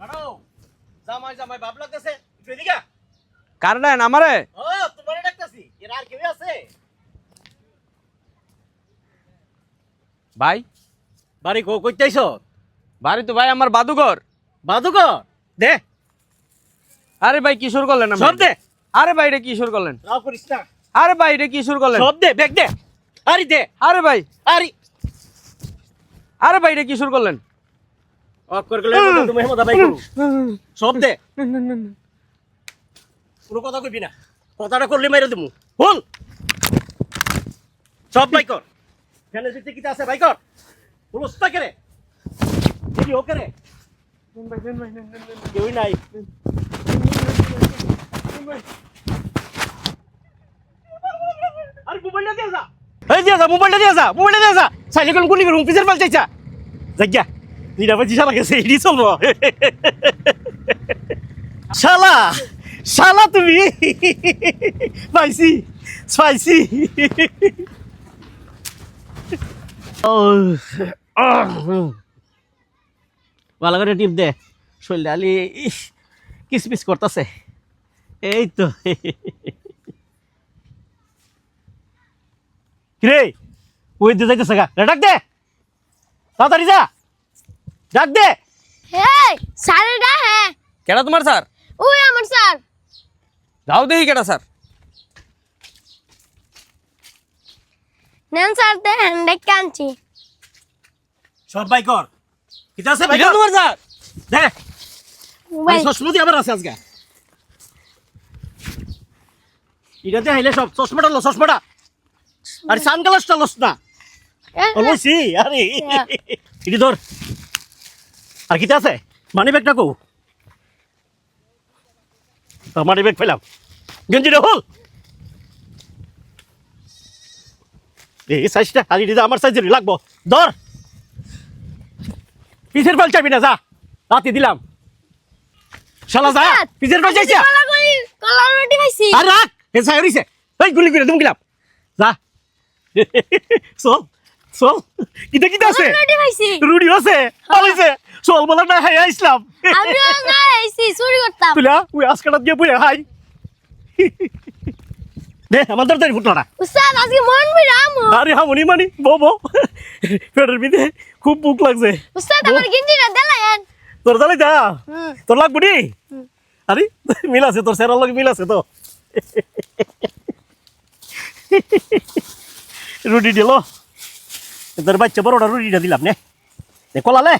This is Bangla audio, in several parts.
জামাই জামাই ভাব লাগতেছে। এদিকে কার ডান আমারে? ও তোমারে ডাকতেছি। এর আর কেউ আছে? ভাই? বাড়ি কো কইতেছ বাড়ি তো ভাই আমার বাদুঘর। বাদুকর দে। আরে ভাই কি শুরু করলেন? সব দে। আরে ভাই এটা কি শুরু করলেন? রাও করিস না। আরে ভাই এটা কি শুরু করলেন? সব দে ব্যাগ দে। আরে দে। আরে ভাই। আরে। আরে ভাই এটা কি শুরু করলেন? অফ করে গেলে তুমি হেমদা ভাই করু সব দে পুরো কথা কইবি না কথাটা করলে মেরে দেবো বল সব বাই কর ফ্যানের ভিতরে কিটা আছে বাই কর পুরস্তা করে কি ও করে কেউই নাই আরে মোবাইলটা দিয়ে যা এই দিয়ে যা মোবাইলটা দিয়ে যা মোবাইলটা দিয়ে যা সাইলে কোন গুলি করুম পিছের পাল চাইছা জায়গা নিরাপদ শালা গেছে শালা তুমি। ভালো দে। আলি কিসমিস করতেছে। এই তো। কিরে ওই দে যাইতেছে গা। রে, ডাক দে। তাড়াতাড়ি যা। ডাক দে। হেই স্যারটা হ্যাঁ। কেডা তোমার স্যার? ওই আমার স্যার। যাও দেখি কেডা স্যার। নেন স্যার তে হ্যান্ডেক কাঞ্চি সব বাই কর। কিটা আছে কর? তোমার স্যার? দে। মোবাইল চশমা আবার আছে আজকে। এটাতে হাইলে সব চশমাটা লো চশমাটা। আরে সানগ্লাসটা লস না। লইছি আরে। এটি ধর। আর কিটা আছে? মানি ব্যাগটা কো মানি ব্যাগ ফেলাম গেঞ্জিটা হল। এই সাইজটা আর এটা আমার সাইজের লাগবো। ধর। পিছের পাল চাবি না যা। রাতে দিলাম। শালা যা পিছের পাল চাইছা। আর রাখ সাই হইছে। এই গুলি করে তুমি গেলাম। যা। চল। চল। কিটা কিটা আছে? রুডি আছে? পালাইছে চল বলা না হাই আইসলাম আমিও না খাইছি চুরি করতাম। তুলা ওই আজকাটা দিয়ে বইয়া হাই। দে আমার দরজারি ফুটলো না। উস্তাদ আজকে মন বিরাম আরে হামনি মানি বো বো। পেটের ভিতরে খুব ভুক লাগছে। উস্তাদ আমার গিঞ্জিটা দেলায়েন তোর তাহলে যা তোর লাগবো নি? আরে মিল আছে তোর সেরার লগে মিল আছে তো। রুটি দিল তোর বাচ্চা বড়টা রুটিটা দিলাম নে। কলালে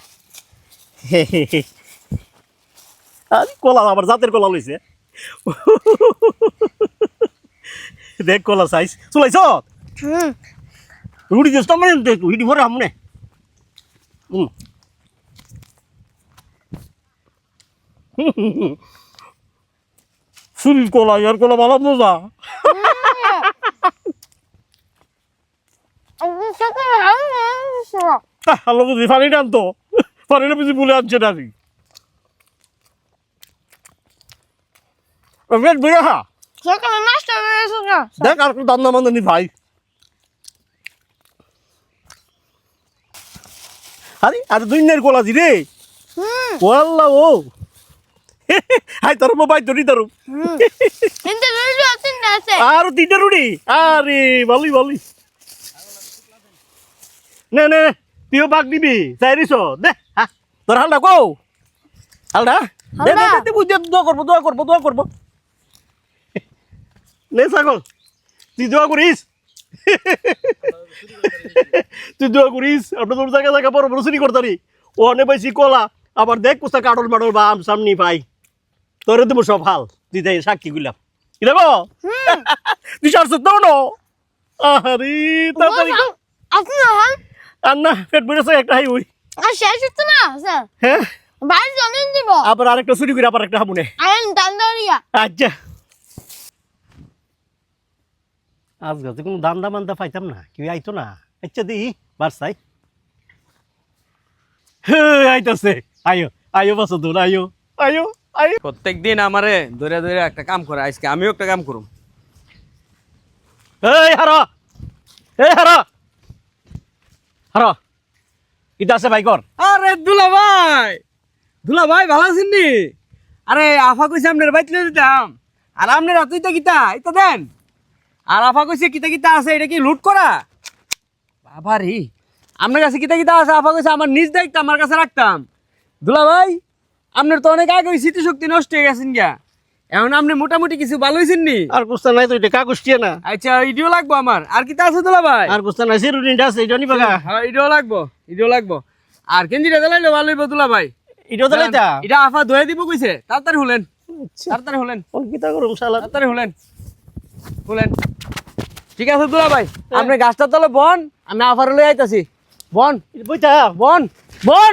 কলা আবার জাতের কলা লইছে। দেখ কলা সাইজ চলাইছ রুটি দিস মানে রুটি ভরে আমনে হুম শরীর কলা ইয়ার কলা ভালো মজা আলো বুঝি পানি টানতো পানিটা বুঝি বলে আনছে না পেট ভরে হা। সকালে নাস্তা দেখ আর দাম দাম নি ভাই। আরে আর দুই নের কলা দি রে। ওয়াল্লা ও। হাই তোর মোবাইল ধরি তোর। আর তিনটা রুটি? আরে ভালোই ভালোই নে নে। তুইও বাগ দিবি চাইরিস দে হা, তোর হালটা কো হালটা দে। দে? দে বুঝে দোয়া করব দোয়া করব দোয়া করব। নে ছাগল তুই দোয়া করিস তুই দোয়া করিস আমরা তোর জায়গা জায়গা বড় বড় চুরি করতারি ও অনেক পাইছি কলা আবার দেখ কোথা কাটল মাটল বা আম সামনি পাই। তোরে দেবো সব হাল তুই তাই সাক্ষী গুলাম। কি দেবো তুই সারছ না আরে তাড়াতাড়ি আর না পেট বেড়েছে একটা হাই ওই। আর শেষ হচ্ছে না স্যার। হ্যাঁ? বাড়ি জানেন দিব। আবার আরেকটা চুরি করে আবার একটা হামুনে। আইন দান্দারিয়া আচ্ছা। আজ গাছে কোনো দান্দা মান্দা পাইতাম না কেউ আইতো না। আচ্ছা দিই বারসাই আইতাছে। আয়ো আয়ো বাসো দূর আয়ো আয়ো আয়ো। প্রত্যেক দিন আমারে ধরে ধরে একটা কাম করে আজকে আমিও একটা কাম করুম। এই হার! এই হার! হার, ইটা আছে ভাই কর আরে দুলা ভাই দুলা ভাই ভালো আছেন নি? আরে আফা কইছে আপনার বাইতলে দিতাম আর আপনার তুই তো কিতা? এটা দেন। আর আফা কইছে কিতা কিতা আছে, এটা কি লুট করা? বাবা রে আপনার কাছে কিতা কিতা আছে? আফা কইছে আমার নিজ দায়িত্ব, আমার কাছে রাখতাম। দুলা ভাই আপনার তো অনেক আগে স্মৃতিশক্তি নষ্ট হয়ে গেছেন গা এখন আপনি মোটামুটি কিছু ভালো হয়েছেন নি? আর নাই তো এটা কাগজ টিয়া না। আচ্ছা ইডিও লাগবো আমার। আর কিতা আছে দুলা ভাই? আর কুস্তা নাই সে রুটিনটা আছে এটা গা। হ্যাঁ ইডিও লাগবো ইডিও লাগবো। আর কেঞ্জিটা দিলাইলে ভালো হইব দুলা ভাই। তো? লাইতা এটা আফা ধুয়ে দিব কইছে। তাড়াতাড়ি হলেন আচ্ছা। তাড়াতাড়ি হলেন। কিতা করুম শালা? তাড়াতাড়ি হলেন হলেন। ঠিক আছে দুলা ভাই আপনি গাছটার তলে বন আমি আফার লই আইতাছি। বন বইতা? বন বন।